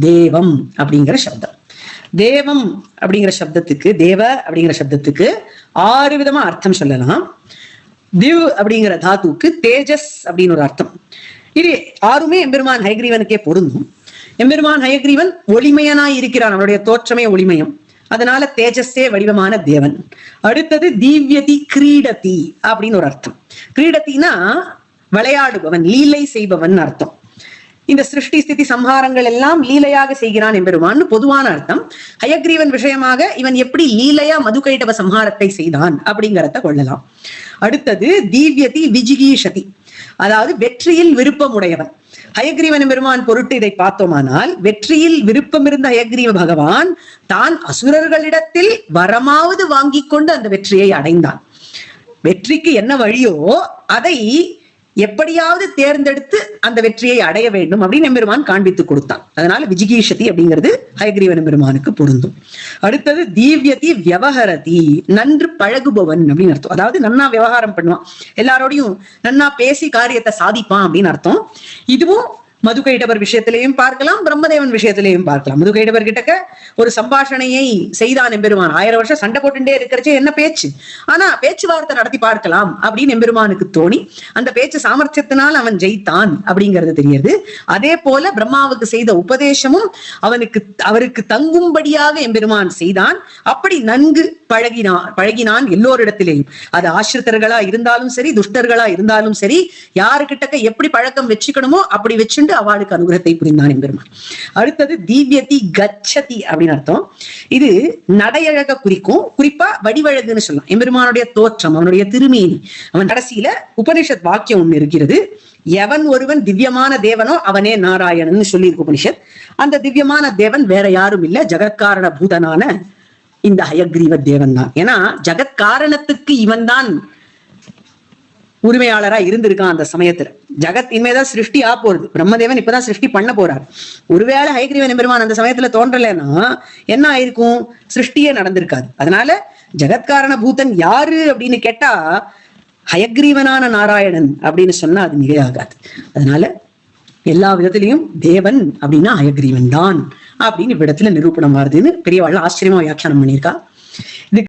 தேவம் அப்படிங்கிற சப்தம். தேவம் அப்படிங்கிற சப்தத்துக்கு தேவ அப்படிங்கிற சப்தத்துக்கு ஆறு விதமா அர்த்தம் சொல்லலாம். திவ் அப்படிங்கிற தாத்துக்கு தேஜஸ் அப்படின்னு ஒரு அர்த்தம். இது ஆறுமே எம்பெருமான் ஹயக்ரீவனுக்கே பொருந்தும். எம்பெருமான் ஹயக்ரீவன் ஒளிமையனாய் இருக்கிறான். அவனுடைய தோற்றமே ஒளிமயம். அதனால தேஜஸே வடிவமான தேவன். அடுத்தது தீவ்யதி கிரீடதி அப்படின்னு ஒரு அர்த்தம். கிரீடத்தினா விளையாடுபவன் லீலை செய்பவன் அர்த்தம். இந்த சிருஷ்டி ஸ்திதி சம்ஹாரங்கள் எல்லாம் லீலையாக செய்கிறான் எம்பெருமான் பொதுவான அர்த்தம். ஹயக்ரீவன் விஷயமாக இவன் எப்படி லீலையா மதுகைடவ சம்ஹாரத்தை செய்தான் அப்படிங்கறத கொள்ளலாம். அடுத்தது தீவ்யதி விஜிகீஷதி. அதாவது வெற்றியில் விருப்பம் உடையவன் ஹயக்ரீவன் பெருமான் பொருட்டு இதை பார்த்தோமானால் வெற்றியில் விருப்பம் இருந்த ஹயக்ரீவ பகவான் தான் அசுரர்களிடத்தில் வரமாவது வாங்கிக் கொண்டு அந்த வெற்றியை அடைந்தான். வெற்றிக்கு என்ன வழியோ அதை எப்படியாவது தேர்ந்தெடுத்து அந்த வெற்றியை அடைய வேண்டும் அப்படின்னு எம்பெருமான் காண்பித்து கொடுத்தான். அதனால விஜிகீஷதி அப்படிங்கிறது ஹயக்ரீவ எம்பெருமானுக்கு பொருந்தும். அடுத்தது தீவ்யதி வியவஹரதி நன்று பழகுபவன் அப்படின்னு அர்த்தம். அதாவது நன்னா விவகாரம் பண்ணுவான். எல்லாரோடையும் நன்னா பேசி காரியத்தை சாதிப்பான் அப்படின்னு அர்த்தம். இதுவும் மதுகைடவர் விஷயத்திலையும் பார்க்கலாம் பிரம்மதேவன் விஷயத்திலையும் பார்க்கலாம். மதுகைடவர் கிட்டக்க ஒரு சம்பாஷணையை செய்தான் எம்பெருமான். ஆயிரம் வருஷம் சண்டை போட்டுட்டே இருக்கிறச்சே என்ன பேச்சு? ஆனா பேச்சுவார்த்தை நடத்தி பார்க்கலாம் அப்படின்னு எம்பெருமானுக்கு தோணி அந்த பேச்சு சாமர்த்தியத்தினால் அவன் ஜெயித்தான் அப்படிங்கிறது தெரியுது அதே போல பிரம்மாவுக்கு செய்த உபதேசமும் அவனுக்கு அவருக்கு தங்கும்படியாக எம்பெருமான் செய்தான். அப்படி நன்கு பழகினான் பழகினான் எல்லோரிடத்திலேயும். அது ஆசிரித்தர்களா இருந்தாலும் சரி துஷ்டர்களா இருந்தாலும் சரி யாருக்கிட்டக்க எப்படி பழக்கம் வச்சுக்கணுமோ அப்படி வச்சுட்டு கொண்டு அவளுக்கு அனுகிரகத்தை புரிந்தான் எம்பெருமான். அடுத்தது தீவியதி கச்சதி அப்படின்னு அர்த்தம். இது நடையழக குறிக்கும் குறிப்பா வடிவழகுன்னு சொல்லலாம். எம்பெருமானுடைய தோற்றம் அவனுடைய திருமேனி அவன் கடைசியில உபனிஷத் வாக்கியம் ஒண்ணு இருக்கிறது. எவன் ஒருவன் திவ்யமான தேவனோ அவனே நாராயணன் சொல்லி உபனிஷத். அந்த திவ்யமான தேவன் வேற யாரும் இல்ல ஜெகத்காரண பூதனான இந்த ஹயக்ரீவ தேவன் தான் ஏன்னா ஜெகத்காரணத்துக்கு இவன் தான் உரிமையாளரா இருந்திருக்கான் அந்த சமயத்துல. ஜகத் இனிமேதான் சிருஷ்டி ஆ போறது பிரம்மதேவன் இப்பதான் சிருஷ்டி பண்ண போறாரு. ஒருவேளை ஹைகிரீவன் பெருமான் அந்த சமயத்துல தோன்றலைன்னா என்ன ஆயிருக்கும்? சிருஷ்டியே நடந்திருக்காது. அதனால ஜெகத்காரண பூதன் யாரு அப்படின்னு கேட்டா ஹயக்ரீவனான நாராயணன் அப்படின்னு சொன்னா அது மிகையாகாது. அதனால எல்லா விதத்திலையும் தேவன் அப்படின்னா ஹயக்ரீவன் தான் அப்படின்னு இவ்விடத்துல நிரூபணம் வருதுன்னு பெரியவாள் ஆச்சரியமா வியாக்கியானம் பண்ணியிருக்கா. இது